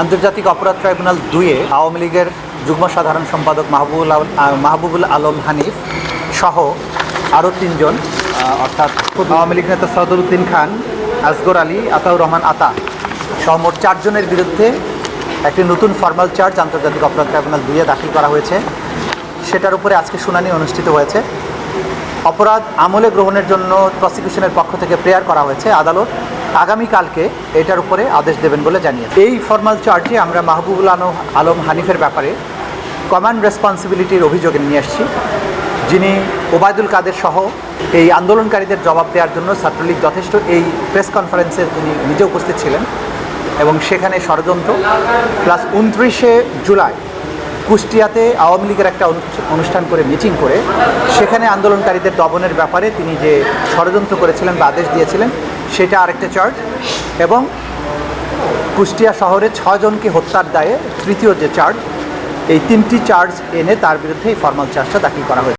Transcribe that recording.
আন্তর্জাতিক অপরাধ ট্রাইব্যুনাল দুয়ে আওয়ামী লীগের যুগ্ম সাধারণ সম্পাদক মাহবুবুল মাহবুবুল আলম হানিফ সহ আরও তিনজন অর্থাৎ আওয়ামী লীগ নেতা সদরুদ্দিন খান, আসগর আলী, আতাউর রহমান আতা সহ মোট চারজনের বিরুদ্ধে একটি নতুন ফর্মাল চার্জ আন্তর্জাতিক অপরাধ ট্রাইব্যুনাল দুয়ে দাখিল করা হয়েছে। সেটার উপরে আজকে শুনানি অনুষ্ঠিত হয়েছে। অপরাধ আমলে গ্রহণের জন্য প্রসিকিউশনের পক্ষ থেকে প্রেয়ার করা হয়েছে আদালত আগামীকালকে এটার উপরে আদেশ দেবেন বলে জানিয়েছে। এই ফর্মাল চার্জে আমরা মাহবুবুল আলম আলম হানিফের ব্যাপারে কমান্ড রেসপন্সিবিলিটির অভিযোগে নিয়ে আসছি। যিনি ওবায়দুল কাদের সহ এই আন্দোলনকারীদের জবাব দেওয়ার জন্য ছাত্রলীগ যথেষ্ট এই প্রেস কনফারেন্সে তিনি নিজে উপস্থিত ছিলেন এবং সেখানে ষড়যন্ত্র। প্লাস উনত্রিশে জুলাই কুষ্টিয়াতে আওয়ামী লীগের একটা অনু- অনুষ্ঠান করে মিটিং করে সেখানে আন্দোলনকারীদের দমনের ব্যাপারে তিনি যে ষড়যন্ত্র করেছিলেন বা আদেশ দিয়েছিলেন, সেটা আরেকটা চার্জ এবং কুষ্টিয়া শহরে ছজনকে হত্যার দায়ে তৃতীয় যে চার্জ এই তিনটি চার্জ এনে তার বিরুদ্ধে এই ফর্মাল চার্জটা দাখিল করা হয়েছে।